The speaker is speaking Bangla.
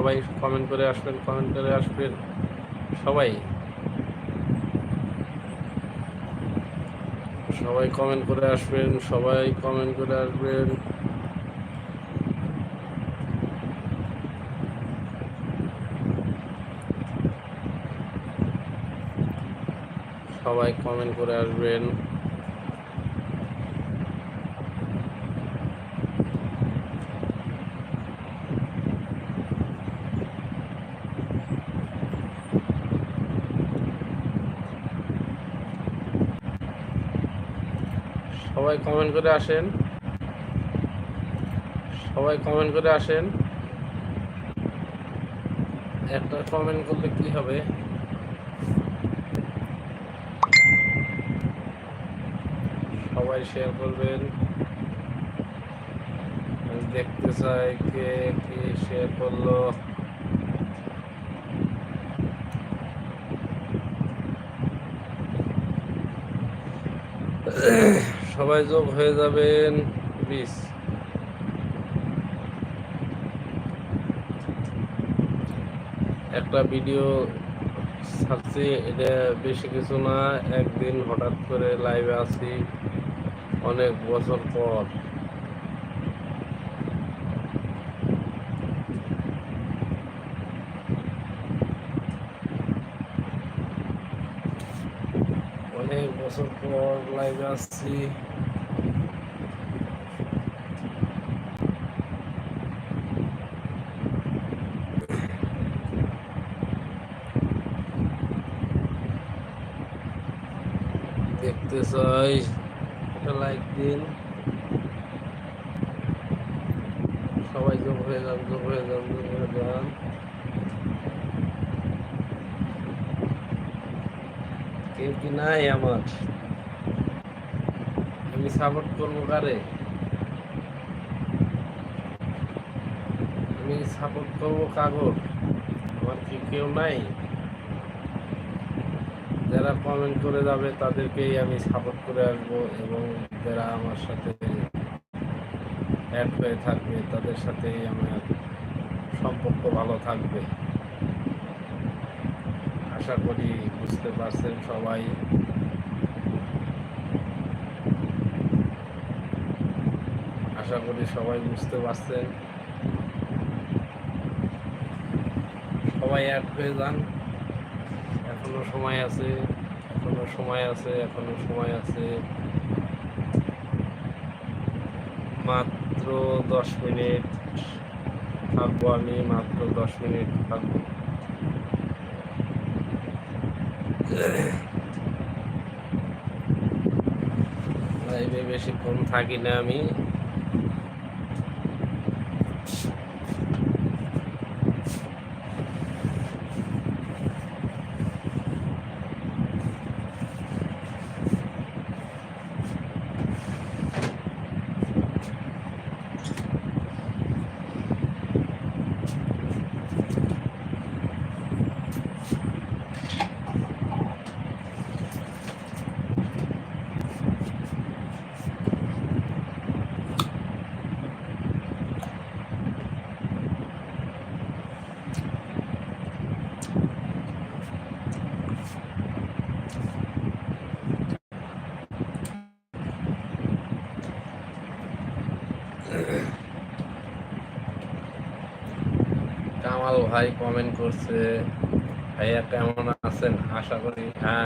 সবাই কমেন্ট করে আসবেন কমেন্ট করে আসবেন। সবাই। সবাই কমেন্ট করে আসবেন, সবাই কমেন্ট করে আসবেন। সবাই কমেন্ট করে আসবেন। সবাই কমেন্ট করে আসেন। সবাই কমেন্ট করে আসেন। একটা কমেন্ট করলে কি হবে? সবাই শেয়ার করবেন। দেখতে চাই কে কি শেয়ার করল। সবাই যোগ হয়ে যাবেন প্লিজ একটা ভিডিও ছাড়ছি, এটা বেশি কিছু না, একদিন হঠাৎ করে লাইভে আসি অনেক বছর পর। অনেক বছর পর লাইভে আসছি। দেখতে চাই, একটা লাইক দিন। সবাই যোগ হয়ে যান যোগ হয়ে যান যোগ হয়ে যান। কেউ কি নাই আমার? আমি সাপোর্ট করব কারে? আমি সাপোর্ট করব কাগজ। আমার কি কেউ নাই? যারা কমেন্ট করে যাবে, তাদেরকেই আমি সাপোর্ট করে আসব এবং যারা আমার সাথে অ্যাড হয়ে থাকবে, তাদের সাথেই আমার সম্পর্ক ভালো থাকবে। আশা করি বুঝতে পারছেন সবাই। আশা করি সবাই বুঝতে পারছেন। সবাই অ্যাড হয়ে যান। এখনও সময় আছে, এখনও সময় আছে, এখনও সময় আছে। মাত্র দশ মিনিট থাকব আমি, মাত্র দশ মিনিট থাকব। লাইভে বেশিক্ষণ থাকি না আমি। কামাল ভাই কমেন্ট করছে ভাইয়া কেমন আছেন? আশা করি হ্যাঁ